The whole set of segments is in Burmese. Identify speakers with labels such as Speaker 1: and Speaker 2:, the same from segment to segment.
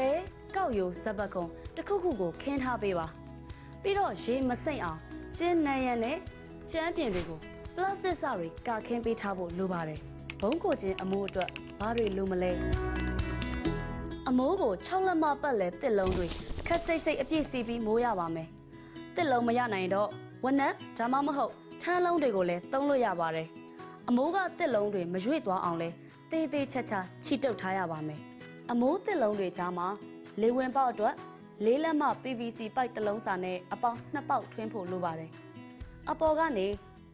Speaker 1: သဲကောက်ယိုစက်ပတ်ကုံတစ်ခုခုကိုခင်းထားပေးပါပြီးတော့ရေမစိမ့်အောင်ကျင်းနံရံနဲ့ကျန်းပြင်တွေကိုပလတ်စတစ်စတွေကာခင်းပေးထားဖို့လိုပါတယ်ဘုံကိုချင်းအမိုးအတွက်ဘာတွေလိုမလဲအမိုးကို6လက်မပတ်လဲတစ်လုံးတွေခက်စိတ်စိတ်အပြည့်စီပြီးမိုးရပါမယ်တစ်လုံးမရနိုင်တော့ဝနက်ဒါမှမဟုတ်ထန်းလုံးတွေကိုလည်းသုံးလို့ရပါတယ်အမိုးကတစ်လုံးတွေမရွေ့သွားအောင်လဲတေးသေးချာချာချီတုပ်ထားရပါမယ် အမိုးတစ်လုံးတွေကြားမှာလေဝင်ပေါက်အတွက်လေးလက်မ PVC ပိုက်တစ်လုံးစာနဲ့အပေါင်းနှစ်ပေါက်ထွင်းဖို့လိုပါတယ်အပေါ်ကနေ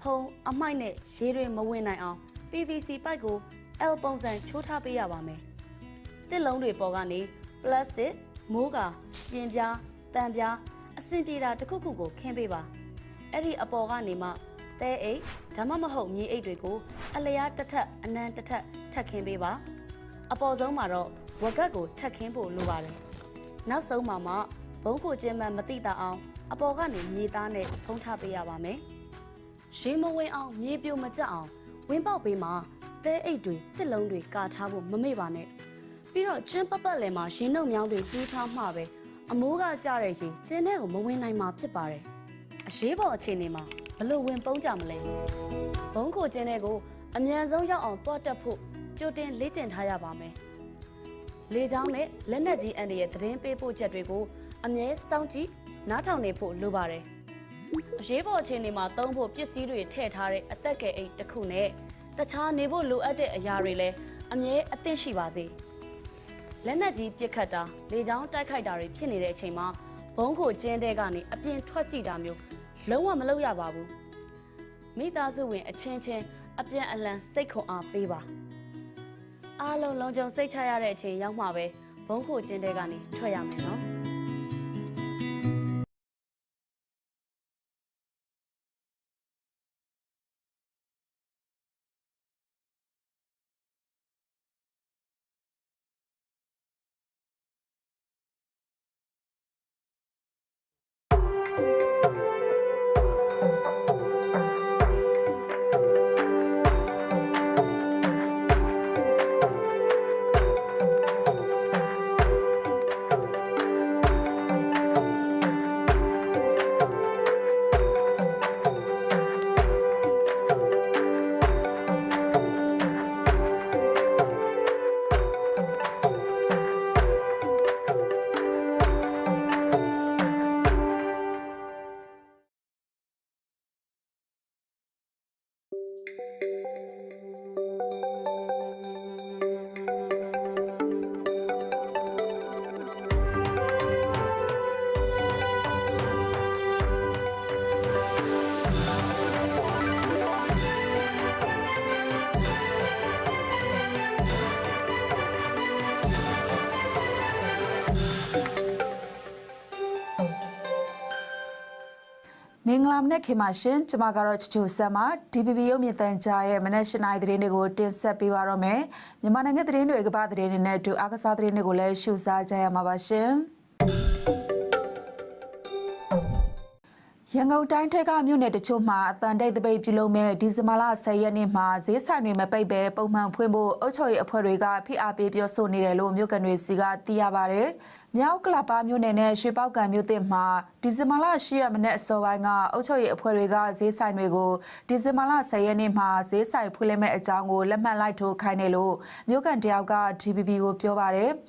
Speaker 1: ဖုံအမိုက်နဲ့ရေတွေမဝင်နိုင်အောင် PVC ပိုက်ကို L ပုံစံချိုးထားပေးရပါမယ်တစ်လုံးတွေပေါ်ကနေ plastic မိုးကာပြင်ပြားတန်ပြားအဆင်ပြေတာတစ်ခုခုကိုခင်းပေးပါအဲ့ဒီအပေါ်ကနေမှသဲအိတ်ဒါမှမဟုတ်မြေအိတ်တွေကိုအလျားတစ်ထက်အနံတစ်ထက်ထပ်ခင်းပေးပါအပေါ်ဆုံးမှာတော့ ဝက်ကတ်ကိုထက်ခင်းဖို့လိုပါတယ်နောက်ဆုံးမှာမှဘုံကိုကျင်းမှမတိတာအောင်အပေါ်ကနေမြေသားနဲ့ဖုံးထားပေးရပါမယ်ရေမဝင်အောင်မြေပြိုမကျအောင်ဝင်းပေါက်ပေးမှာသဲအိတ်တွေတစ်လုံးတွေကာထားဖို့မမေ့ပါနဲ့ပြီးတော့ကျင်းပပတ်လည်မှာရေနှုတ်မြောင်းတွေတူးထားမှပဲအမိုးကကြတဲ့ရေကျင်းထဲကိုမဝင်နိုင်မှာဖြစ်ပါတယ်အရေးပေါ်အခြေအနေမှာဘလို့ဝင်ပုန်းကြမလဲဘုံကိုကျင်းတဲ့ကိုအမြန်ဆုံးရောက်အောင်တွတ်တက်ဖို့ကြိုတင်လေ့ကျင့်ထားရပါမယ် လေချောင်းနဲ့လက်နက်ကြီးအန်ဒီရဲ့သတင်းပေးပို့ချက်တွေကိုအမြဲစောင့်ကြည့်နားထောင်နေဖို့လိုပါတယ်အရေးပေါ်အခြေအနေမှာသုံးဖို့ပစ္စည်းတွေထည့်ထားတဲ့အသက်ကယ်အိတ်တစ်ခုနဲ့တခြားနေဖို့လိုအပ်တဲ့အရာတွေလည်းအမြဲအသင့်ရှိပါစေလက်နက်ကြီးပစ်ခတ်တာလေချောင်းတိုက်ခိုက်တာတွေဖြစ်နေတဲ့အချိန်မှာဘုံကိုကျင်းတဲ့ကနေအပြင်ထွက်ကြည့်တာမျိုးလုံးဝမလုပ်ရပါဘူးမိသားစုဝင်အချင်းချင်းအပြန်အလှန်စိတ်ခွန်အားပေးပါ အားလုံးလုံးကြုံစိတ်ချရတဲ့အချိန်ရောက်မှပဲဘုံကိုကျင်းတဲ့ကနေထွက်ရမယ်နော်
Speaker 2: င်္ဂလာမနက်ခင်ပါရှင်ကျမကတော့ချချိုဆမ်ပါ DPP ရုပ်မြင်သံကြားရဲ့မနက်၈နာရီသတင်းတွေကိုတင်ဆက်ပေးပါတော့မယ်မြန်မာနိုင်ငံသတင်းတွေကမ္ဘာသတင်းတွေနဲ့အတူအားကစားသတင်းတွေကိုလည်းရှုစားကြရမှာပါရှင် ရန်ကုန်တိုင်းထက်ကမြို့နယ်တချို့မှာအတန်တိတ်တပိတ်ပြုလုပ်မဲ့ဒီဇင်ဘာလ10ရက်နေ့မှာဈေးဆိုင်တွေမပိတ်ပဲပုံမှန်ဖွင့်ဖို့အုပ်ချုပ်ရေးအဖွဲ့တွေကဖိအားပေးပြောဆိုနေတယ်လို့မြို့ကန်တွေစီကသိရပါတယ်။မြောက်ကလပါမြို့နယ်နဲ့ရွှေပောက်ကံမြို့သစ်မှာဒီဇင်ဘာလ10ရက်မနေ့အစောပိုင်းကအုပ်ချုပ်ရေးအဖွဲ့တွေကဈေးဆိုင်တွေကိုဒီဇင်ဘာလ10ရက်နေ့မှာဈေးဆိုင်ဖွင့်လဲမဲ့အကြောင်းကိုလက်မှတ်လိုက်ထိုးခိုင်းတယ်လို့မြို့ကန်တယောက်က DBB ကိုပြောပါတယ်။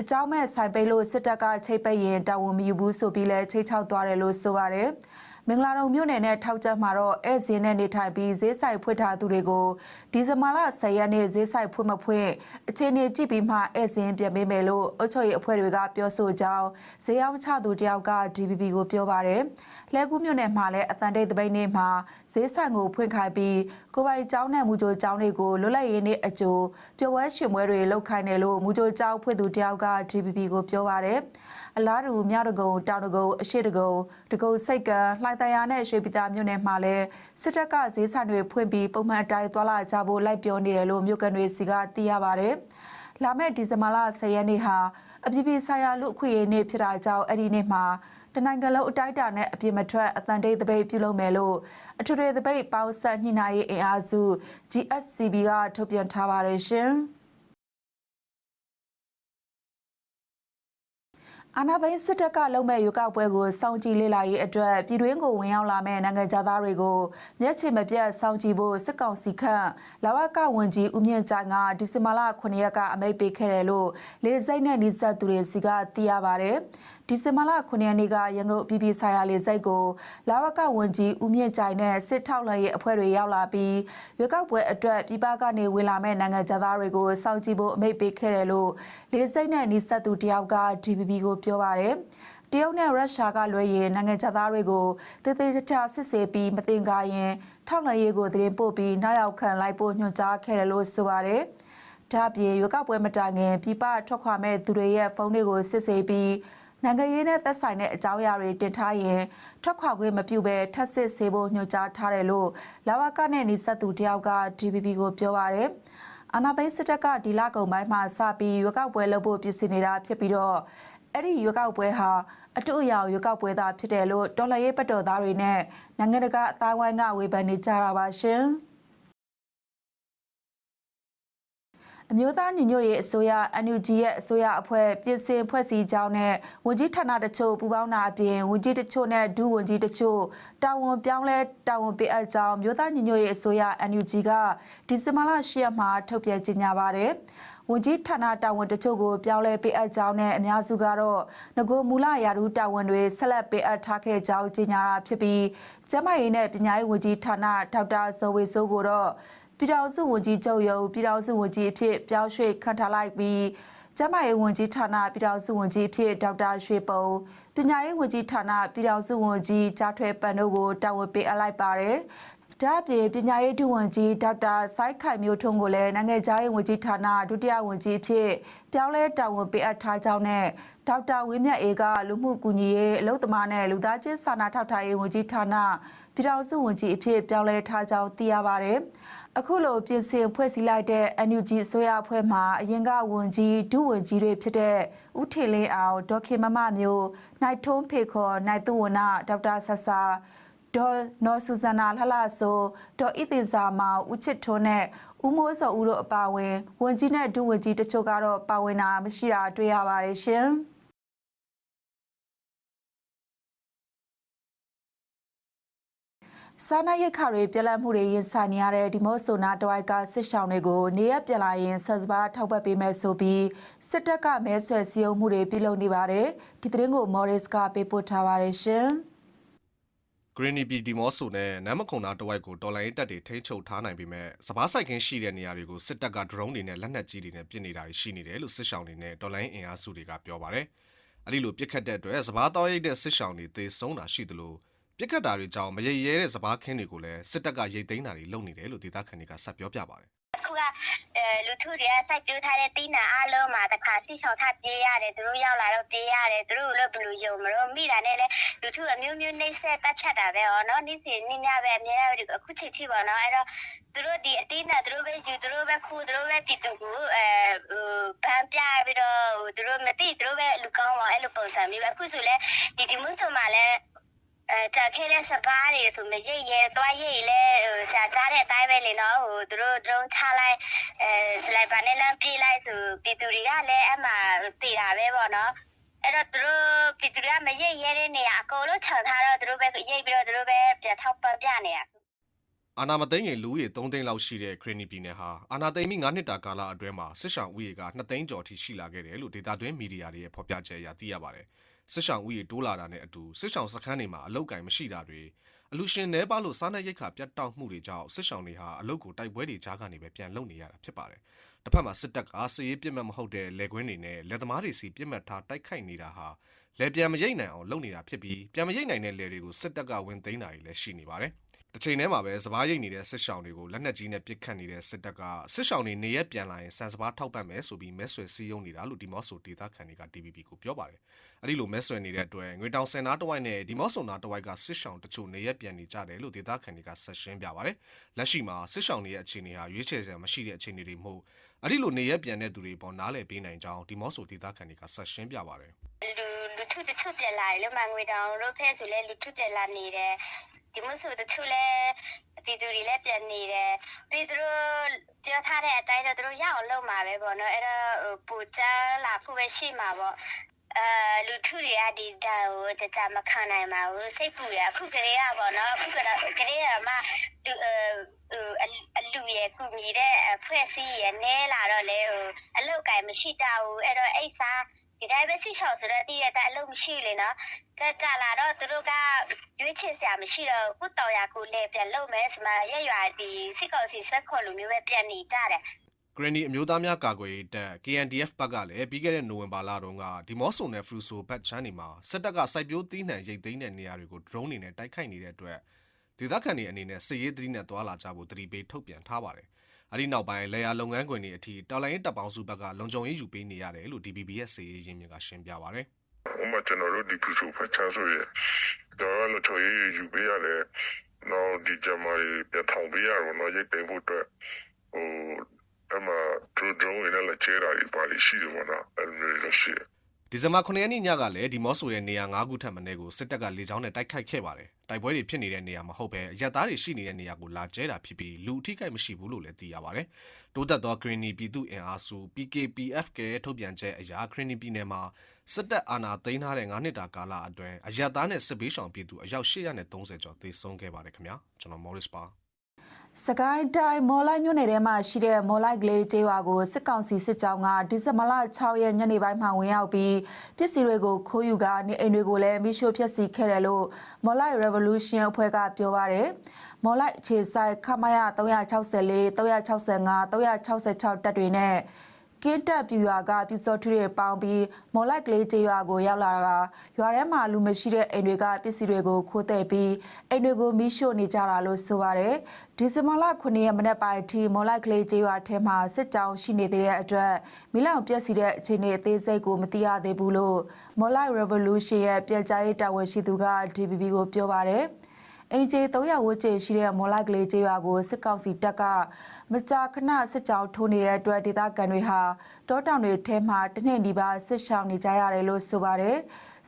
Speaker 2: အကြောင်းမဲ့ဆိုင်ပိတ်လို့စစ်တပ်ကချိတ်ပိတ်ရင်တာဝန်မယူဘူးဆိုပြီးလဲချိတ်ချောက်သွားတယ်လို့ဆိုပါတယ်။ မင်္ဂလာတုံမြို့နယ်နဲ့ထောက်ချက်မှာတော့ဧည့်ဇင်းနဲ့နေထိုင်ပြီးဈေးဆိုင်ဖွင့်ထားသူတွေကိုဒီဇင်ဘာလ10ရက်နေ့ဈေးဆိုင်ဖွင့်မဖွင့်အခြေအနေကြည့်ပြီးမှဧည့်ဇင်းပြန်ပေးမယ်လို့အုပ်ချုပ်ရေးအဖွဲ့တွေကပြောဆိုကြောင်းဈေးအောင်ချသူတယောက်က DPP ကိုပြောပါတယ်။ လဲကူးမြို့နယ်မှာလည်းအတန်တိတ်တပိတ်နေ့မှာဈေးဆိုင်ကိုဖွင့်ခိုင်းပြီးကိုပိုင်ကျောင်းနဲ့မူဂျိုကျောင်းတွေကိုလွတ်လပ်ရေးနေ့အကျိုးပျော်ပွဲရှင်ပွဲတွေလုပ်ခိုင်းတယ်လို့မူဂျိုကျောင်းဖွင့်သူတယောက်က DPP ကိုပြောပါတယ်။အလားတူမြောက်တကုံတောင်တကုံအရှိတကုံတကုံစိတ်ကံလှိုင်တရာနဲ့ရွှေပြည်သာမြို့နယ်မှာလည်းစစ်တပ်ကဈေးဆိုင်တွေဖွင့်ပြီးပုံမှန်အတိုင်းသွာလာကြဖို့လိုက်ပြောနေတယ်လို့မြို့ကန်တွေစီကသိရပါတယ်။လာမယ့်ဒီဇင်ဘာလ10ရက်နေ့ဟာအပြည်ပြည်ဆိုင်ရာလူအခွင့်အရေးနေ့ဖြစ်တာကြောင့်အဲ့ဒီနေ့မှာ တနိုင်ငံလုံးအတိုက်အတာနဲ့အပြစ်မထွက်အတန်တိတ်တပိတ်ပြုလုပ်မယ်လို့အထွေထွေတပိတ်ပေါင်းဆက်ညှိနှိုင်းရေးအင်အားစု GSCB ကထုတ်ပြန်ထားပါတယ်ရှင်။အာနာသိန်းစစ်တပ်ကလုံမဲ့ရွေးကောက်ပွဲကိုစောင့်ကြည့်လေ့လာရေးအတွက်ပြည်တွင်းကိုဝင်ရောက်လာမဲ့နိုင်ငံသားတွေကိုမျက်ခြေမပြတ်စောင့်ကြည့်ဖို့စစ်ကောင်စီခန့်လာဝကဝန်ကြီးဦးမြင့်ကြိုင်ကဒီဇင်ဘာလ9ရက်ကအမိန့်ပေးခဲ့တယ်လို့လေစိတ်နဲ့နှိစက်သူတွေစီကသိရပါတယ်။ဒီဇင်ဘာလ9ရက်နေ့ကရန်ကုန်ပြည်ပြည်ဆိုင်ရာလေစိတ်ကိုလာဝကဝန်ကြီးဦးမြင့်ကြိုင်နဲ့စစ်ထောက်လှမ်းရေးအဖွဲ့တွေရောက်လာပြီးရွေးကောက်ပွဲအတွက်ပြည်ပကနေဝင်လာမဲ့နိုင်ငံသားတွေကိုစောင့်ကြည့်ဖို့အမိန့်ပေးခဲ့တယ်လို့လေစိတ်နဲ့နှိစက်သူတယောက်က DPP ကိုပြောပါတယ်။တရုတ်နဲ့ရုရှားကလွှဲရင်နိုင်ငံသားတွေကိုတည်တည်ချာချာစစ်ဆေးပြီးမတင်ကားရင်ထောက်လှမ်းရေးကိုသတင်းပို့ပြီးနောက်ရောက်ခံလိုက်ဖို့ညွှန်ကြားခဲ့တယ်လို့ဆိုပါတယ်။ဒါ့အပြင်ရွေးကောက်ပွဲမတိုင်ခင်ပြည်ပထွက်ခွာမဲ့သူတွေရဲ့ဖုန်းတွေကိုစစ်ဆေးပြီး နိုင်ငံရေးနဲ့သက်ဆိုင်တဲ့အကြောင်းအရာတွေတင်ထားရင်ထွက်ခွာခွင့်မပြုဘဲထပ်စစ်ဆေးဖို့ညွှန်ကြားထားတယ်လို့လာဝကနဲ့နေဆက်သူတယောက်က DPP ကိုပြောပါတယ်။အာနာသိန်းစစ်တပ်ကဒီလကုံပိုင်းမှာစပြီးရွေးကောက်ပွဲလုပ်ဖို့ပြင်ဆင်နေတာဖြစ်ပြီးတော့အဲ့ဒီရွေးကောက်ပွဲဟာအတူအယောင်ရွေးကောက်ပွဲသားဖြစ်တယ်လို့တော်လှန်ရေးပတ်တော်သားတွေနဲ့နိုင်ငံတကာအသားဝိုင်းကဝေဖန်နေကြတာပါရှင်။ အမျိုးသားညီညွတ်ရေးအစိုးရ NUG ရဲ့အစိုးရအဖွဲ့ပြင်ဆင်ဖွဲ့စည်းကြောင်းနဲ့ဝန်ကြီးဌာနတချို့ပူးပေါင်းတာအပြင်ဝန်ကြီးတချို့နဲ့ဒုဝန်ကြီးတချို့တာဝန်ပြောင်းလဲတာဝန်ပေးအပ်ကြောင်းမျိုးသားညီညွတ်ရေးအစိုးရ NUG ကဒီဇင်ဘာလ10ရက်မှာထုတ်ပြန်ကြေညာပါတယ်။ဝန်ကြီးဌာနတာဝန်တချို့ကိုပြောင်းလဲပေးအပ်ကြောင်းနဲ့အများစုကတော့ငကိုမူလရာထူးတာဝန်တွေဆက်လက်ပေးအပ်ထားခဲ့ကြောင်းကြေညာတာဖြစ်ပြီးကျန်းမာရေးနဲ့ပညာရေးဝန်ကြီးဌာနဒေါက်တာဇော်ဝေစိုးကိုတော့ ပြည်ထောင်စုဝန်ကြီးချုပ်ရုံပြည်ထောင်စုဝန်ကြီးအဖြစ်ပြောင်းရွှေ့ခန့်ထားလိုက်ပြီးကျန်းမာရေးဝန်ကြီးဌာနပြည်ထောင်စုဝန်ကြီးအဖြစ်ဒေါက်တာရွှေပုံပညာရေးဝန်ကြီးဌာနပြည်ထောင်စုဝန်ကြီးကြားထွေပန်တို့ကိုတာဝန်ပေးအပ်လိုက်ပါတယ်။ဒါ့အပြင်ပညာရေးဒုဝန်ကြီးဒေါက်တာစိုက်ခိုင်မျိုးထွန်းကိုလည်းနိုင်ငံခြားရေးဝန်ကြီးဌာနဒုတိယဝန်ကြီးအဖြစ်ပြောင်းလဲတာဝန်ပေးအပ်ထားကြောင်းနဲ့ဒေါက်တာဝင်းမြတ်အေကလူမှုကူညီရေးအလုပ်သမားနဲ့လူသားချင်းစာနာထောက်ထားရေးဝန်ကြီးဌာန ပြည်ထောင်စုဝန်ကြီးအဖြစ်ပြောင်းလဲထားကြောင်းသိရပါတယ်။အခုလိုပြင်ဆင်ဖွဲ့စည်းလိုက်တဲ့ NUG အစိုးရအဖွဲ့မှအရင်ကဝန်ကြီးဒုဝန်ကြီးတွေဖြစ်တဲ့ဦးထေလင်းအောင်ဒေါက်ခင်မမမျိုးနိုင်ထုံးဖေခေါ်နိုင်သူဝနဒေါက်တာဆဆာဒေါ်နော်ဆူဇနာလှလှဆိုဒေါ်ဣသိဇာမောင်ဦးချစ်ထွန်းနဲ့ဦးမိုးစောဦးတို့အပါအဝင်ဝန်ကြီးနဲ့ဒုဝန်ကြီးတချို့ကတော့ပါဝင်တာမရှိတာတွေ့ရပါတယ်ရှင်။ စားနပ်ရိက္ခတွေပြက်လက်မှုတွေရင်ဆိုင်နေရတဲ့ဒီမော့ဆိုနာတဝိုက်ကစစ်ဆောင်တွေကိုနေရပြန်လာရင်ဆက်စပါးထောက်ပံ့ပေးမယ်ဆိုပြီးစစ်တပ်ကမဲဆွယ်စည်းရုံးမှုတွေပြုလုပ်နေပါတယ်ဒီသတင်းကိုမော်ရစ်ကပေးပို့ထားပါတယ်ရှင်
Speaker 3: ဂရင်းနီပီဒီမော့ဆိုနဲ့နမ်မခုံနာတဝိုက်ကိုတော်လိုင်းတပ်တွေထိန်းချုပ်ထားနိုင်ပေမဲ့စပားဆိုင်ခင်းရှိတဲ့နေရာတွေကိုစစ်တပ်ကဒရုန်းတွေနဲ့လက်နက်ကြီးတွေနဲ့ပစ်နေတာရှိနေတယ်လို့စစ်ဆောင်တွေနဲ့တော်လိုင်းအင်အားစုတွေကပြောပါတယ်။အဲဒီလိုပစ်ခတ်တဲ့အတွက်စပားတော်ရိတ်တဲ့စစ်ဆောင်တွေသေဆုံးတာရှိသလို ပြစ်ခတ်တာတွေကြောင့်မရေရဲတဲ့စပားခင်းတွေကိုလည်းစစ်တပ်ကရိတ်သိမ်းတာတွေလုပ်နေတယ်လို့ဒေသခံတွေကဆက်ပြောပြပါတယ်
Speaker 4: အခုကအဲလူထုတွေကစိုက်ပျိုးထားတဲ့တိနာအလုံးမှာတခါဆိဆောင်ထပြေးရတယ်သူတို့ရောက်လာတော့ပြေးရတယ်သူတို့လည်းဘယ်လိုယုံမလို့မိတာနဲ့လေလူထုအမျိုးမျိုးနှိမ့်ဆက်တတ်ချက်တာပဲဟောနော်နေ့စဉ်နေ့ညပဲအများကြီးအခုချိန်ထိပါနော်အဲ့တော့သူတို့ဒီအတိနာသူတို့ပဲယူသူတို့ပဲခူသူတို့ပဲပြည်သူကိုအဲဗန်ပြပြီးတော့သူတို့မသိသူတို့ပဲလူကောင်းပါအဲ့လိုပုံစံမျိုးပဲအခုဆိုလဲဒီဒီမှုဆိုမှလည်း အဲတက်ခဲတဲ့စပါးတွေဆိုမရိတ်ရဲသွားရိတ်လဲဟိုဆရာကြားတဲ့အတိုင်းပဲလေနော်ဟိုသူတို့ဒရုန်းချလိုက်အဲစလိုက်ပါနဲ့လမ်းပြေးလိုက်ဆိုပြည်သူတွေကလည်းအမှတည်တာပဲပေါ့နော်အဲ့တော့သူတို့ပြည်သူတွေကမရိတ်ရဲတဲ့နေရာအကုန်လုံးခြံထားတော့သူတို့ပဲရိတ်ပြီးတော့သူတို့ပဲပြန်ထောက်ပံ့ပြနေတာ
Speaker 3: အာနာမသိန်းရင်လူဦးရေ3သိန်းလောက်ရှိတဲ့ခရနီပြည်နယ်ဟာအာနာသိန်းပြီး9နှစ်တာကာလအတွင်းမှာစစ်ဆောင်ဦးရေက2သိန်းကျော်ထိရှိလာခဲ့တယ်လို့ဒေတာတွင်းမီဒီယာတွေရဲ့ဖော်ပြချက်အရသိရပါတယ်။ စစ်ဆောင်ဦးရေတိုးလာတာနဲ့အတူစစ်ဆောင်စခန်းတွေမှာအလုတ်ကင်မရှိတာတွေအလူရှင်နဲပါလို့စားနပ်ရိက္ခာပြတ်တောက်မှုတွေကြောင့်စစ်ဆောင်တွေဟာအလုတ်ကိုတိုက်ပွဲတွေကြားကနေပဲပြန်လုံနေရတာဖြစ်ပါတယ်။တစ်ဖက်မှာစစ်တပ်ကစစ်ရေးပြစ်မှတ်မဟုတ်တဲ့လက်ကွင်းတွေနဲ့လက်သမားတွေစီပြစ်မှတ်ထားတိုက်ခိုက်နေတာဟာလက်ပြန်မရိတ်နိုင်အောင်လုပ်နေတာဖြစ်ပြီးပြန်မရိတ်နိုင်တဲ့လယ်တွေကိုစစ်တပ်ကဝင်သိမ်းတာတွေလည်းရှိနေပါတယ်။ တစ်ချိန်တည်းမှာပဲစပားရိတ်နေတဲ့စစ်ဆောင်တွေကိုလက်နက်ကြီးနဲ့ပစ်ခတ်နေတဲ့စစ်တပ်ကစစ်ဆောင်တွေနေရက်ပြန်လာရင်စံစပားထောက်ပံ့မယ်ဆိုပြီးမဲဆွယ်စည်းရုံးနေတာလို့ဒီမော့ဆိုဒေတာခန်တွေက TVB ကိုပြောပါတယ်။အဲဒီလိုမဲဆွယ်နေတဲ့အတွက်ငွေတောင်စင်နာတဝိုက်နဲ့ဒီမော့ဆိုနာတဝိုက်ကစစ်ဆောင်တချို့နေရက်ပြန်နေကြတယ်လို့ဒေတာခန်တွေကဆက်ရှင်းပြပါတယ်။လက်ရှိမှာစစ်ဆောင်တွေရဲ့အခြေအနေဟာရွေးချယ်စရာမရှိတဲ့အခြေအနေတွေမဟုတ် အဲ့ဒီလိုနေရက်ပြန်တဲ့သူတွေပေါ်နားလည်ပေးနိုင်ကြောင်းဒီမော့ဆိုဒေတာခန်တွေကဆက်ရှင်းပြပါတယ်
Speaker 4: လူလူထုတချို့ပြန်လာတယ်လို့မငွေတောင်လို့ဖဲဆိုလဲလူထုပြန်လာနေတယ်ဒီမှုဆိုတချို့လဲပြည်သူတွေလည်းပြန်နေတယ်ပြီးသူတို့ပြောထားတဲ့အတိုင်းတော့သူတို့ရအောင်လုပ်မှာပဲပေါ့နော်အဲ့တော့ဟိုပူချမ်းလာဖို့ပဲရှိမှာပေါ့ အဲလူထုတွေကဒီဒါကိုကြကြမခံနိုင်ပါဘူးစိတ်ပူတယ်အခုကလေးကပေါ့နော်အခုကတော့ကလေးကမှလူအဲအလူရဲ့ကုမီတဲ့ဖွဲ့စည်းရနဲလာတော့လေဟိုအလုတ်ကင်မရှိကြဘူးအဲ့တော့အိတ်စားဒီတိုင်းပဲဆီချော်ဆိုတော့တည့်ရတဲ့အလုပ်မရှိလေနော်ကကြလာတော့သူတို့ကရွေးချယ်စရာမရှိတော့ကုတော်ရကိုလည်းပြန်လုပ်မယ်ဆိုမှရက်ရွာဒီစစ်ကောင်စီဆွဲခေါ်လူမျိုးပဲပြန်နေကြတယ်
Speaker 3: ဂရနီအမျိုးသားများကာကွယ်ရေးတပ် KNDF ဘက်ကလည်းပြီးခဲ့တဲ့နိုဝင်ဘာလတုန်းကဒီမော့ဆိုနဲ့ဖရူဆိုဘတ်ချမ်းတွေမှာစစ်တပ်ကစိုက်ပျိုးသီးနှံရိတ်သိမ်းတဲ့နေရာတွေကို drone တွေနဲ့တိုက်ခိုက်နေတဲ့အတွက်ဒေသခံတွေအနေနဲ့စစ်ရေးသတိနဲ့တွာလာကြဖို့တတိပေးထုတ်ပြန်ထားပါတယ်။အဲဒီနောက်ပိုင်းလေယာလုပ်ငန်းခွင်တွေအထိတော်လိုင်းရေးတပ်ပေါင်းစုဘက်ကလုံခြုံရေးယူပေးနေရတယ်လို့ DBB ရဲ့စစ်ရေးရင်းမြစ်ကရှင်းပြပါတယ်
Speaker 5: ဥမာကျွန်တော်တို့ဒီပူစုဖတ်ချဆိုရတော့လို့ချော်ရေးယူပေးရတယ်။နောက်ဒီဂျမားပြထောင်ပေးရတော့တော့ရိတ်သိမ်းဖို့အတွက်ဟို အမဒရဒရုန်းနဲ့လည်းချေတာဒီပါလိရှိတယ်ပေါ့နော်အဲ့လိုမျိုးရှိတယ်။
Speaker 3: ဒီဇင်ဘာ9ရက်နေ့ညကလည်းဒီမော့ဆိုရဲ့နေရာ9ခုထပ်မံတဲ့ကိုစစ်တပ်ကလေကြောင်းနဲ့တိုက်ခိုက်ခဲ့ပါတယ်။တိုက်ပွဲတွေဖြစ်နေတဲ့နေရာမှာဟုတ်ပဲအရက်သားတွေရှိနေတဲ့နေရာကိုလာကျဲတာဖြစ်ပြီးလူအထိကိတ်မရှိဘူးလို့လည်းသိရပါတယ်။တိုးတက်သောဂရနီပြည်သူ့အင်အားစု PKPF ကထုတ်ပြန်ချက်အရာဂရနီပြည်နယ်မှာစစ်တပ်အာဏာသိမ်းထားတဲ့9နှစ်တာကာလအတွင်းအရက်သားနဲ့စစ်ဘေးရှောင်ပြည်သူအယောက်830ကျော်သေဆုံးခဲ့ပါတယ်ခင်ဗျာ။ကျွန်တော် Morris ပါ
Speaker 2: စကိုင်းတိုင်းမော်လိုက်မြို့နယ်ထဲမှာရှိတဲ့မော်လိုက်ကလေးကျေးရွာကိုစစ်ကောင်စီစစ်ကြောင်းကဒီဇင်ဘာလ6ရက်ညနေပိုင်းမှာဝင်ရောက်ပြီးပစ္စည်းတွေကိုခိုးယူကနေအိမ်တွေကိုလည်းမိရှို့ဖျက်ဆီးခဲ့တယ်လို့မော်လိုက် Revolution အဖွဲ့ကပြောပါတယ်။မော်လိုက်ခြေဆိုင်ခမရ364 365 366တပ်တွေနဲ့ ကင်းတက်ပြူရွာကပြူစောထူတွေပေါင်းပြီးမော်လိုက်ကလေးကျေးရွာကိုရောက်လာတာရွာထဲမှာလူမရှိတဲ့အိမ်တွေကပစ္စည်းတွေကိုခိုးတဲ့ပြီးအိမ်တွေကိုမိရှို့နေကြတာလို့ဆိုပါတယ်ဒီဇင်ဘာလ9ရက်မနေ့ပိုင်းအထိမော်လိုက်ကလေးကျေးရွာထဲမှာစစ်ကြောင်းရှိနေသေးတဲ့အတွက်မိလောင်ပြက်စီတဲ့အခြေအနေအသေးစိတ်ကိုမသိရသေးဘူးလို့မော်လိုက် Revolution ရဲ့ပြည်ကြားရေးတာဝန်ရှိသူက DBB ကိုပြောပါတယ် အင်ဂျီ300ဝန်းကျင်ရှိတဲ့မော်လိုက်ကလေးကျေးရွာကိုစစ်ကောင်စီတပ်ကမကြာခဏစစ်ကြောင်းထိုးနေတဲ့အတွက်ဒေသခံတွေဟာတောတောင်တွေထဲမှာတနေ့ဒီပါစစ်ရှောင်နေကြရတယ်လို့ဆိုပါတယ်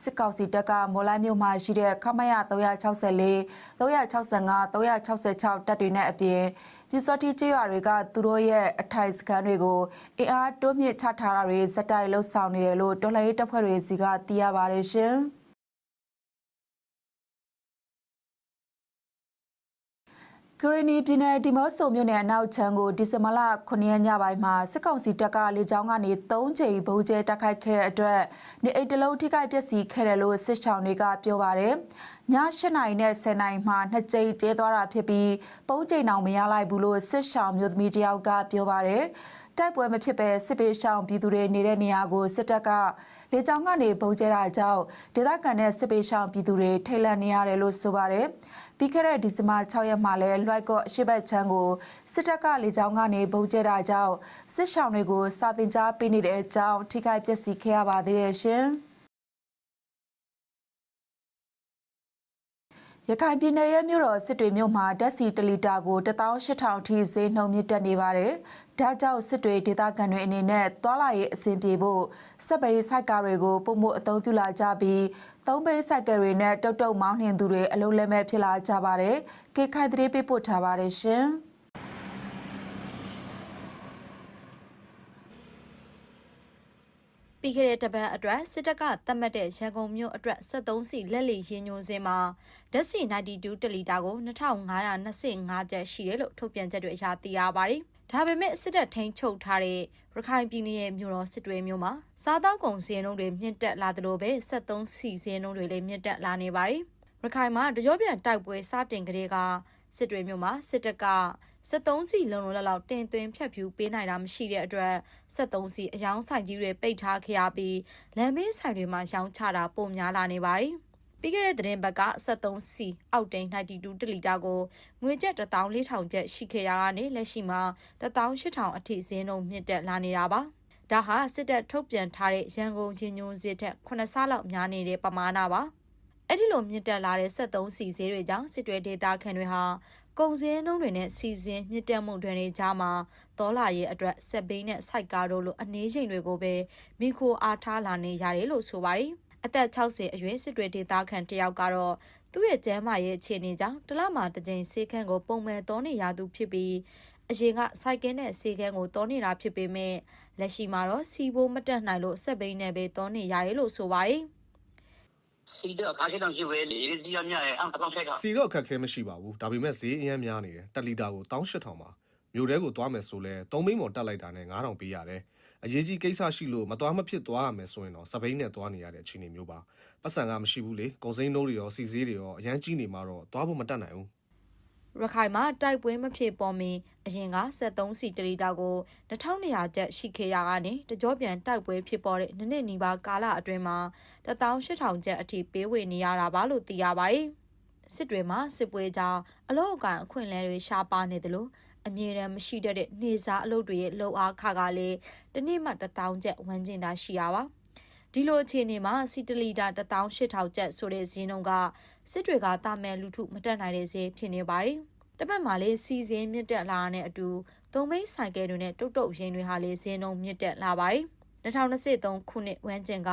Speaker 2: စစ်ကောင်စီတပ်ကမော်လိုက်မြို့မှာရှိတဲ့ခမရ364 365 366တပ်တွေနဲ့အပြင်ပြည်စောတိကျေးရွာတွေကသူတို့ရဲ့အထိုင်စခန်းတွေကိုအင်အားတိုးမြင့်ချထားတာတွေစက်တိုက်လှုပ်ဆောင်နေတယ်လို့တော်လှန်ရေးတပ်ဖွဲ့တွေစီကသိရပါတယ်ရှင်။ ကရနီပြည်နယ်ဒီမော့ဆိုမြို့နယ်အနောက်ချမ်းကိုဒီဇင်ဘာလ9ရက်ညပိုင်းမှာစစ်ကောင်စီတပ်ကလေကြောင်းကနေ3ချိန်ဗုံးကျဲတိုက်ခိုက်ခဲ့တဲ့အတွက်နေအိတ်တလုံးထိခိုက်ပျက်စီးခဲ့တယ်လို့စစ်ဆောင်တွေကပြောပါတယ်။ည8နာရီနဲ့10နာရီမှာနှစ်ကြိမ်ကျဲသွားတာဖြစ်ပြီးပုံးချိန်အောင်မရလိုက်ဘူးလို့စစ်ဆောင်မျိုးသမီးတယောက်ကပြောပါတယ်။တိုက်ပွဲမဖြစ်ပဲစစ်ပေးရှောင်ပြည်သူတွေနေတဲ့နေရာကိုစစ်တပ်က လေကြောင်းကနေပုံကျဲတာကြောင့်ဒေသခံနဲ့စစ်ပေးရှောင်ပြည်သူတွေထိတ်လန့်နေရတယ်လို့ဆိုပါတယ်။ပြီးခဲ့တဲ့ဒီဇင်ဘာ6ရက်မှာလည်းလွိုက်ကော့အရှိဘက်ချမ်းကိုစစ်တပ်ကလေကြောင်းကနေပုံကျဲတာကြောင့်စစ်ရှောင်တွေကိုစာတင်ကြားပေးနေတဲ့အကြောင်းထိခိုက်ပျက်စီးခဲ့ရပါသေးတယ်ရှင်။ရခိုင်ပြည်နယ်ရဲ့မြို့တော်စစ်တွေမြို့မှာဓာတ်ဆီ1လီတာကို18000ထိဈေးနှုန်းမြင့်တက်နေပါတယ်။ ဒါကြောင့်စစ်တွေဒေသခံတွေအနေနဲ့သွာလာရေးအဆင်ပြေဖို့စက်ပိတ်စိုက်ကားတွေကိုပုံမှုအသုံးပြုလာကြပြီးသုံးပိတ်စိုက်ကယ်တွေနဲ့တုတ်တုတ်မောင်းနှင်သူတွေအလုံးလဲမဲ့ဖြစ်လာကြပါတယ်။ခေခိုင်သတင်းပေးပို့ထားပါတယ်ရှင်။
Speaker 6: ပြီးခဲ့တဲ့တပတ်အတွက်စစ်တပ်ကသတ်မှတ်တဲ့ရန်ကုန်မြို့အတွက်73စီလက်လီရင်ညွန်စင်းမှာဓာတ်ဆီ92တလီတာကို2525ကျပ်ရှိတယ်လို့ထုတ်ပြန်ချက်တွေအရသိရပါတယ်။ ဒါပေမဲ့စစ်တပ်ထိန်ချုပ်ထားတဲ့ရခိုင်ပြည်နယ်ရဲ့မြို့တော်စစ်တွေမြို့မှာစားတောက်ကုန်စည်နှုန်းတွေမြင့်တက်လာသလိုပဲ73စီစည်နှုန်းတွေလည်းမြင့်တက်လာနေပါတယ်။ရခိုင်မှာတကြောပြန်တိုက်ပွဲစတင်ကလေးကစစ်တွေမြို့မှာစစ်တပ်က73စီလုံလုံလောက်လောက်တင်သွင်းဖြတ်ဖြူပေးနိုင်တာမရှိတဲ့အတွက်73စီအယောင်းဆိုင်ကြီးတွေပိတ်ထားခဲ့ရပြီးလမ်းမေးဆိုင်တွေမှာရောင်းချတာပုံများလာနေပါတယ်။ ပြီးခဲ့တဲ့သတင်းဘက်က 73စီအောက်တိန်92တလီတာကိုငွေကျပ်14000ကျပ်ရှိခဲ့ရကနေလက်ရှိမှာ18000အထိဈေးနှုန်းမြင့်တက်လာနေတာပါ။ဒါဟာစစ်တပ်ထုတ်ပြန်ထားတဲ့ရန်ကုန်ရင်းညွန်းစစ်ထက်9ဆလောက်များနေတဲ့ပမာဏပါ။အဲ့ဒီလိုမြင့်တက်လာတဲ့73စီဈေးတွေကြောင့်စစ်တွေဒေတာခန်တွေဟာကုန်စည်နှုန်းတွေနဲ့စီစဉ်မြင့်တက်မှုတွေနဲ့ကြားမှာဒေါ်လာရဲ့အတွက်စက်ဘိန်းနဲ့စိုက်ကားတို့လိုအနည်းချိန်တွေကိုပဲမိခိုအားထားလာနေရတယ်လို့ဆိုပါတယ်။ အသက်60အရွယ်စစ်တွေဒေသခံတယောက်ကတော့သူ့ရဲ့ကျန်းမာရေးအခြေအနေကြောင့်တလမှာတစ်ကြိမ်ဆေးခန်းကိုပုံမှန်တော်နေရသူဖြစ်ပြီးအရင်ကစိုက်ကင်းနဲ့စေကန်းကိုတောနေတာဖြစ်ပေမဲ့လက်ရှိမှာတော့စီဘိုးမတက်နိုင်လို့ဆက်ဘိန်းနဲ့ပဲတောနေရတယ်လို့ဆိုပါတယ်
Speaker 7: စီတော့အခါရှိတော့ရှိပဲလေစီရမြရဲ့အကောင့်ထက်က
Speaker 3: စီတော့အခက်ခဲမရှိပါဘူးဒါပေမဲ့ဈေးအရင်များနေတယ်တက်လီတာကို18000ပါမြို့ထဲကိုသွားမယ်ဆိုလဲ3မိန်းမော်တက်လိုက်တာနဲ့9000ပေးရတယ် အရေးကြီးကိစ္စရှိလို့မသွားမဖြစ်သွားရမယ်ဆိုရင်တော့စပိန်နဲ့သွားနေရတဲ့အခြေအနေမျိုးပါပတ်စံကမရှိဘူးလေကုန်စိမ်းတို့တွေရောစီစည်းတွေရောအရန်ကြီးနေမှာတော့သွားဖို့မတက်နိုင်ဘူး
Speaker 6: ရခိုင်မှာတိုက်ပွဲမဖြစ်ပေါ်မီအရင်က73စီတရီတာကို2200ကျပ်ရှိခဲ့ရကနေတကြောပြန်တိုက်ပွဲဖြစ်ပေါ်တဲ့နှစ်နှစ်နီးပါးကာလအတွင်းမှာ18000ကျပ်အထိပေးဝေနေရတာပါလို့သိရပါတယ်။စစ်တွေမှာစစ်ပွဲကြောင့်အလို့အကန်အခွင့်အလဲတွေရှားပါနေတယ်လို့ အမြဲတမ်းမရှိတတ်တဲ့နေစားအလုပ်တွေရဲ့လှုပ်အားခကလည်းတစ်နေ့မှ1000ကျပ်ဝန်းကျင်သာရှိရပါဒီလိုအခြေအနေမှာစီတလီတာ18000ကျပ်ဆိုတဲ့ဈေးနှုန်းကစစ်တွေကတာမန်လူထုမတက်နိုင်တဲ့ဈေးဖြစ်နေပါတယ်။တစ်ပတ်မှာလေးစီစဉ်မြင့်တက်လာတဲ့အတူသုံးမိတ်ဆိုင်ကယ်တွေနဲ့တုတ်တုတ်ရင်းတွေဟာလေးဈေးနှုန်းမြင့်တက်လာပါတယ်။ 2023ခုနှစ်ဝန်းကျင်က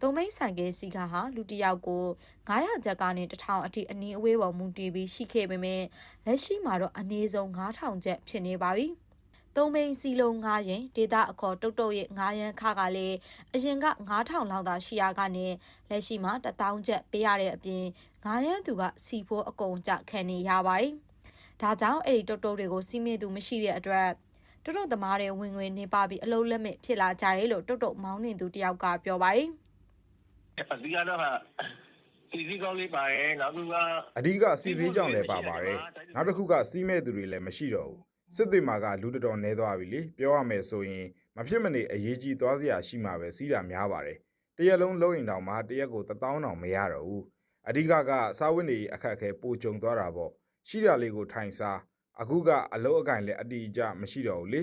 Speaker 6: သုံးမိတ်ဆိုင်ကယ်စီကဟာလူတစ်ယောက်ကို900ကျပ်ကနေ1000အထိအနည်းအဝေးပေါ်မူတည်ပြီးရှိခဲ့ပေမဲ့လက်ရှိမှာတော့အနည်းဆုံး9000ကျပ်ဖြစ်နေပါပြီ။သုံးမိန်စီလုံး9ရင်ဒေတာအခေါ်တုတ်တုတ်ရဲ့9ရန်ခါကလည်းအရင်က9000လောက်သာရှိရကနေလက်ရှိမှာ1000ကျပ်ပေးရတဲ့အပြင်9ရန်သူကစီဖိုးအကုန်ကြခံနေရပါတယ်။ဒါကြောင့်အဲ့ဒီတုတ်တုတ်တွေကိုစီးမြင့်သူမရှိတဲ့အတွက် တုတ်တုတ်သမားတွေဝင်ငွေနေပါပြီးအလုံးလက်မဲ့ဖြစ်လာကြတယ်လို့တုတ်တုတ်မောင်းနေသူတယောက်ကပြောပါတယ်။
Speaker 7: အဓိကတော့ဟာစီစီကောင်းလေးပါရဲ့နောက်တစ်ခုက
Speaker 8: အဓိကစီစည်းကြောင့်လည်းပါပါတယ်နောက်တစ်ခုကစီးမဲ့သူတွေလည်းမရှိတော့ဘူးစစ်တွေမှာကလူတော်တော်နေသွားပြီလေပြောရမယ်ဆိုရင်မဖြစ်မနေအရေးကြီးသွားစရာရှိမှပဲစီးတာများပါတယ်တရက်လုံးလုံးရင်တောင်မှတရက်ကို1000တောင်မရတော့ဘူးအဓိကကစားဝတ်နေရေးအခက်အခဲပိုကြုံသွားတာပေါ့ရှိတာလေးကိုထိုင်စား အခုကအလုတ်အကင်လည်းအတီအကျမရှိတော့ဘူးလေ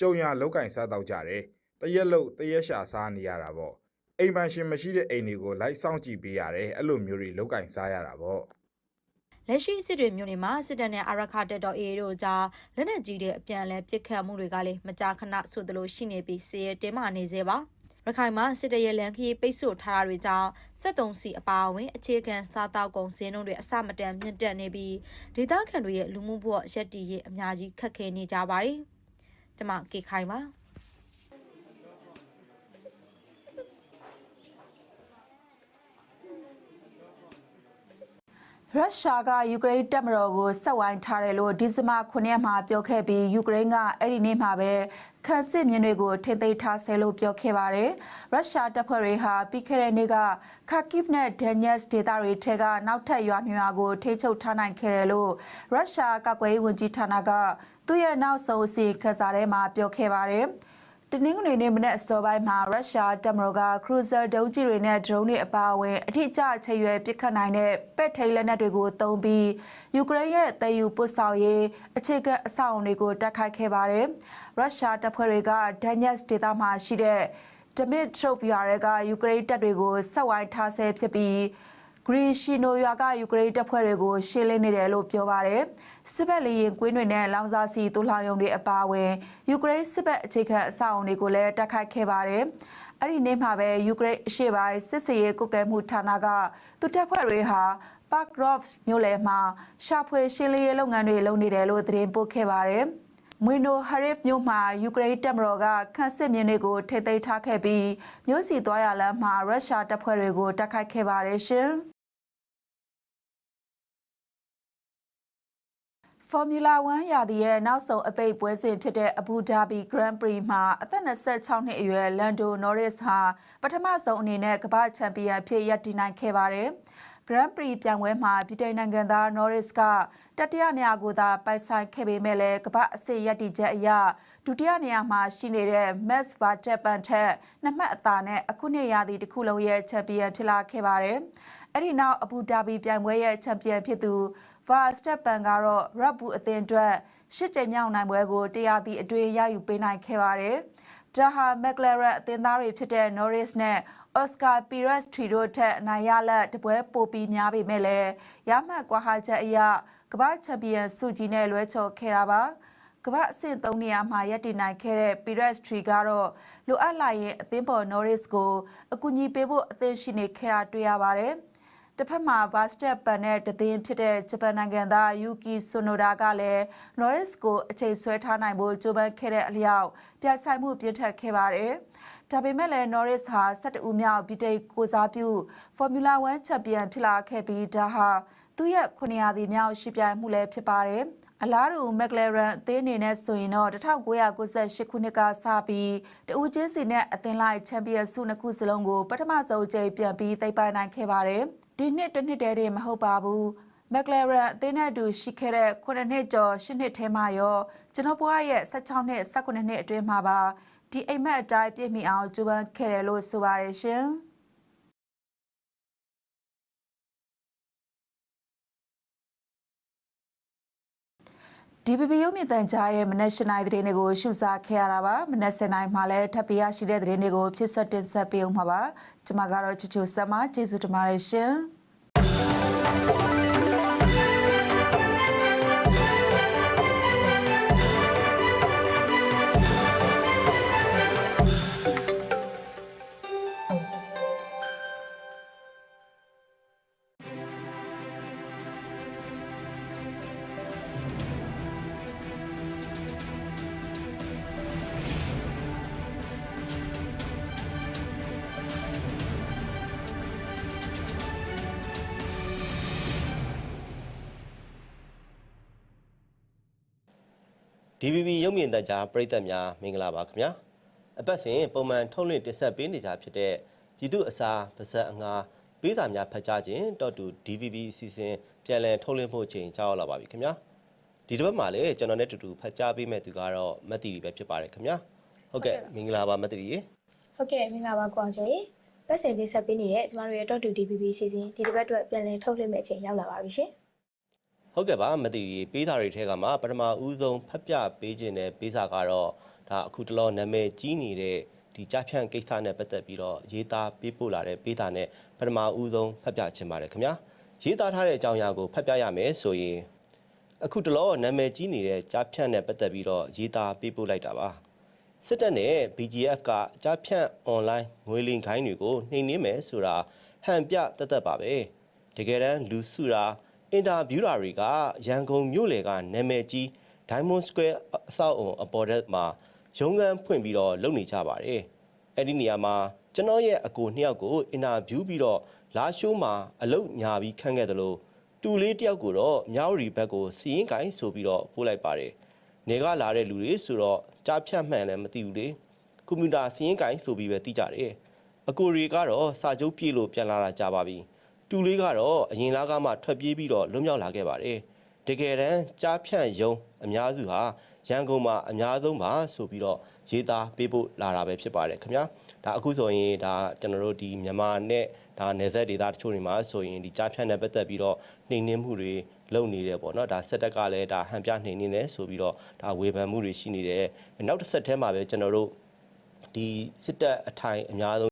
Speaker 8: ကြုံရလောက်ကင်စားတော့ကြတယ်တရက်လုံးတရက်ရှာစားနေရတာပေါ့အိမ်ပန်ရှင်မရှိတဲ့အိမ်တွေကိုလိုက်စောင့်ကြည့်ပေးရတယ်အဲ့လိုမျိုးတွေလောက်ကင်စားရတာပေါ့
Speaker 6: လက်ရှိစစ်တွေမျိုးတွေမှာစစ်တပ်နဲ့အာရခတက်တော်အေတို့ကြားလက်နက်ကြီးတဲ့အပြန်အလဲပစ်ခတ်မှုတွေကလည်းမကြာခဏဆိုသလိုရှိနေပြီးစီရဲတင်းမာနေသေးပါ ရခိုင်မှာစစ်တပ်ရဲ့လန်ခီပိတ်ဆို့ထားတာတွေကြောင့်73စီအပါအဝင်အခြေခံစားတောက်ကုန်စင်းတို့တွေအစမတန်မြင့်တက်နေပြီးဒေသခံတွေရဲ့လူမှုဘဝရက်တည်ရေးအများကြီးခက်ခဲနေကြပါတယ်။ကျွန်မကေခိုင်ပါ
Speaker 2: ရုရှားကယူကရိန်းတပ်မတော်ကိုဆက်ဝိုင်းထားတယ်လို့ဒီဇင်ဘာ9ရက်မှာပြောခဲ့ပြီးယူကရိန်းကအဲ့ဒီနေ့မှာပဲခန့်စစ်မြင်းတွေကိုထိသိမ်းထားဆဲလို့ပြောခဲ့ပါတယ်။ရုရှားတပ်ဖွဲ့တွေဟာပြီးခဲ့တဲ့နေ့ကခါကိဗ်နဲ့ဒန်ညက်စ်ဒေသတွေထဲကနောက်ထပ်ရွာညွှာကိုထိချုပ်ထားနိုင်ခဲ့တယ်လို့ရုရှားကာကွယ်ရေးဝန်ကြီးဌာနကသူ့ရဲ့နောက်ဆုံးအစီခန်းစာထဲမှာပြောခဲ့ပါတယ်။ တနင်္ဂနွေနေ့မနက်အစောပိုင်းမှာရုရှားတပ်မတော်ကခရူဇာဒုံးကျည်တွေနဲ့ဒရုန်းတွေအပါအဝင်အထစ်ကျချရွယ်ပစ်ခတ်နိုင်တဲ့ပဲ့ထိန်လက်နက်တွေကိုသုံးပြီးယူကရိန်းရဲ့တည်ယူပို့ဆောင်ရေးအခြေခံအဆောက်အုံတွေကိုတိုက်ခိုက်ခဲ့ပါတယ်။ရုရှားတပ်ဖွဲ့တွေကဒန်ညက်စ်ဒေသမှာရှိတဲ့ဒမစ်ထရုပ်ရွာတွေကယူကရိန်းတပ်တွေကိုဆက်ဝိုင်းထားဆဲဖြစ်ပြီး ဂရီရှီနိုရွာကယူကရိန်းတပ်ဖွဲ့တွေကိုရှင်းလင်းနေတယ်လို့ပြောပါတယ်။စစ်ဘက်လေရင်ကွင်းတွေနဲ့လောင်စာစီတူလှောင်ရုံတွေအပါအဝင်ယူကရိန်းစစ်ဘက်အခြေခံအဆောက်အုံတွေကိုလည်းတိုက်ခိုက်ခဲ့ပါတယ်။အဲ့ဒီနေ့မှာပဲယူကရိန်းအရှေ့ပိုင်းစစ်စေးရေးကုကဲမှုဌာနကသူတပ်ဖွဲ့တွေဟာ Park Rops မြို့လယ်မှာရှာဖွေရှင်းလင်းရေးလုပ်ငန်းတွေလုပ်နေတယ်လို့သတင်းပို့ခဲ့ပါတယ်။မွေနိုဟာရစ်မြို့မှာယူကရိန်းတပ်မတော်ကခန့်စစ်မြင်းတွေကိုထိသိမ်းထားခဲ့ပြီးမြို့စီသွားရလမ်းမှာရုရှားတပ်ဖွဲ့တွေကိုတိုက်ခိုက်ခဲ့ပါတယ်ရှင်။ Formula 1ရာသီရဲ့နောက်ဆုံးအပိတ်ပွဲစဉ်ဖြစ်တဲ့ Abu Dhabi Grand Prix မှာအသက်26နှစ်အရွယ် Lando Norris ဟာပထမဆုံးအနေနဲ့ကမ္ဘာ့ချန်ပီယံဖြစ်ရပ်တည်နိုင်ခဲ့ပါတယ်။ Grand Prix ပြိုင်ပွဲမှာပြည်ထိုင်နိုင်ငံသား Norris ကတတိယနေရာကိုသာပိုင်ဆိုင်ခဲ့ပေမဲ့လည်းကမ္ဘာအဆင့်ရပ်တည်ချက်အရဒုတိယနေရာမှာရှိနေတဲ့ Max Verstappen ထက်နှစ်မှတ်အသာနဲ့အခုနှစ်ရာသီတစ်ခုလုံးရဲ့ချန်ပီယံဖြစ်လာခဲ့ပါတယ်။အဲ့ဒီနောက်အဘူဒါဘီပြိုင်ပွဲရဲ့ချန်ပီယံဖြစ်သူ Verstappen ကတော့ Red Bull အသင်းအတွက်ရှစ်ကြိမ်မြောက်နိုင်ပွဲကိုတရားသီအတွင်းရယူပေးနိုင်ခဲ့ပါတယ်။ဒါဟာ McLaren အသင်းသားတွေဖြစ်တဲ့ Norris နဲ့ Oscar Perez ထရီတို့ထက်အနိုင်ရလက်တပွဲပိုပြီးများပေမဲ့လည်းရမှတ်ကွာဟချက်အရကမ္ဘာချန်ပီယံဆုကြီးနဲ့လွဲချော်ခဲ့တာပါ။ကမ္ဘာအဆင့်3နေရာမှာရပ်တည်နိုင်ခဲ့တဲ့ Perez ထရီကတော့လိုအပ်လာရင်အသင်းပေါ် Norris ကိုအကူအညီပေးဖို့အသင့်ရှိနေခဲ့တာတွေ့ရပါတယ်။ တစ်ဖက်မှာဘတ်စတက်ပန်နဲ့တသင်းဖြစ်တဲ့ဂျပန်နိုင်ငံသားယူကီဆိုနိုဒါကလည်း Norris ကိုအချိန်ဆွဲထားနိုင်ဖို့ကြိုးပမ်းခဲ့တဲ့အလျောက်ပြိုင်ဆိုင်မှုပြင်းထန်ခဲ့ပါတယ်။ဒါပေမဲ့လည်း Norris ဟာ17ဦးမြောက်ဗီတိတ်ကိုစားပြု Formula 1ချန်ပီယံဖြစ်လာခဲ့ပြီးဒါဟာသူ့ရဲ့900ဒီမြောက်ရှိပြိုင်မှုလည်းဖြစ်ပါတယ်။အလားတူ McLaren အသင်းအနေနဲ့ဆိုရင်တော့1998ခုနှစ်ကစပြီးတဦးချင်းစီနဲ့အသင်းလိုက်ချန်ပီယံဆုနှစ်ခုစလုံးကိုပထမဆုံးအကြိမ်ပြန်ပြီးသိမ်းပိုင်နိုင်ခဲ့ပါတယ်။ ဒီနှစ်တစ်နှစ်တည်းတည်းမဟုတ်ပါဘူး။ McLaren အသင်းနဲ့အတူရှိခဲ့တဲ့9နှစ်ကျော်10နှစ်ထဲမှာရောကျွန်တော်ဘွားရဲ့16နှစ်18နှစ်အတွင်းမှာပါဒီအိမ်မက်အတိုင်းပြည့်မီအောင်ကြိုးပမ်းခဲ့တယ်လို့ဆိုပါတယ်ရှင်။ DPP ရုပ်မြင့်တန်ကြားရဲ့မနက်၈နိုင်သတင်းတွေကိုရှုစားခဲ့ရတာပါမနက်7နိုင်မှာလည်းထပ်ပြရရှိတဲ့သတင်းတွေကိုဖြစ်ဆွတ်တင်ဆက်ပေးအောင်ပါပါကျွန်မကတော့ချူချူဆက်မကျေးဇူးတင်ပါတယ်ရှင်
Speaker 9: DVB ရုပ်မြင်သံကြားပရိသတ်များမင်္ဂလာပါခင်ဗျာအပတ်စဉ်ပုံမှန်ထုတ်လွှင့်တင်ဆက်ပေးနေကြဖြစ်တဲ့ပြည်သူအစာပါဇက်အငါပေးစာများဖတ်ကြားခြင်းတော့တူ DVB အစီအစဉ်ပြန်လည်ထုတ်လွှင့်ဖို့ချိန်ကြောက်လာပါပြီခင်ဗျာဒီတစ်ပတ်မှာလည်းကျွန်တော်နဲ့တူတူဖတ်ကြားပေးမဲ့သူကတော့မတ်တီပဲဖြစ်ပါတယ်ခင်ဗျာဟုတ်ကဲ့မင်္ဂလာပါမတ်တီရေ
Speaker 10: ဟုတ်ကဲ့မင်္ဂလာပါကိုအောင်ကျော်ရေပတ်စင်လေးဆက်ပေးနေတဲ့ကျမတို့ရဲ့ Talk to DPP စီစဉ်ဒီတစ်ပတ်အတွက်ပြန်လည်ထုတ်လွှင့်မဲ့အချိန်ရောက်လာပါပြီရှင်
Speaker 9: ဟုတ်ကဲ့ပါမသိရီပေးစာတွေထဲကမှပထမဦးဆုံးဖတ်ပြပေးခြင်းတဲ့ပေးစာကတော့ဒါအခုတလောနာမည်ကြီးနေတဲ့ဒီကြားဖြန့်ကိစ္စနဲ့ပတ်သက်ပြီးတော့ရေးသားပေးပို့လာတဲ့ပေးစာနဲ့ပထမဦးဆုံးဖတ်ပြခြင်းပါတယ်ခင်ဗျာရေးသားထားတဲ့အကြောင်းအရာကိုဖတ်ပြရမယ်ဆိုရင်အခုတလောနာမည်ကြီးနေတဲ့ကြားဖြန့်နဲ့ပတ်သက်ပြီးတော့ရေးသားပေးပို့လိုက်တာပါစစ်တပ်နဲ့ BGF ကကြားဖြန့် online ငွေလင်ခိုင်းတွေကိုနှိမ်နင်းမယ်ဆိုတာဟန်ပြတသက်ပါပဲတကယ်တမ်းလူစုတာ အင်တာဗျူးတာတွေကရန်ကုန်မြို့လေကနာမည်ကြီး Diamond Square အဆောက်အုံအပေါ်တက်မှာရုံးခန်းဖွင့်ပြီးတော့လုပ်နေကြပါတယ်။အဲ့ဒီနေရာမှာကျွန်တော်ရဲ့အကိုနှစ်ယောက်ကိုအင်တာဗျူးပြီးတော့လာရှိုးမှာအလုတ်ညာပြီးခန့်ခဲ့တယ်လို့တူလေးတယောက်ကိုတော့မြောက်ရီဘက်ကိုစီရင်ကိုင်းဆိုပြီးတော့ပို့လိုက်ပါတယ်။နေကလာတဲ့လူတွေဆိုတော့ကြားဖြတ်မှန်လည်းမသိဘူးလေ။ကွန်ပျူတာစီရင်ကိုင်းဆိုပြီးပဲသိကြတယ်။အကိုရီကတော့စာချုပ်ပြေလို့ပြန်လာတာကြာပါပြီ။ တူလေးကတော့အရင်လားကမှထွက်ပြေးပြီးတော့လွတ်မြောက်လာခဲ့ပါတယ်။တကယ်တမ်းကြားဖြန့်ယုံအများစုဟာရန်ကုန်မှာအများဆုံးပါဆိုပြီးတော့ရေးသားပေးဖို့လာတာပဲဖြစ်ပါတယ်ခင်ဗျာ။ဒါအခုဆိုရင်ဒါကျွန်တော်တို့ဒီမြန်မာနဲ့ဒါနယ်စပ်ဒေသတချို့တွေမှာဆိုရင်ဒီကြားဖြန့်နဲ့ပတ်သက်ပြီးတော့နှိမ်နင်းမှုတွေလုပ်နေတယ်ပေါ့နော်ဒါစက်တက်ကလည်းဒါဟန်ပြနှိမ်နင်းနေဆိုပြီးတော့ဒါဝေဖန်မှုတွေရှိနေတယ်။နောက်တစ်ဆက်တည်းမှာပဲကျွန်တော်တို့ဒီစစ်တပ်အထိုင်အများဆုံး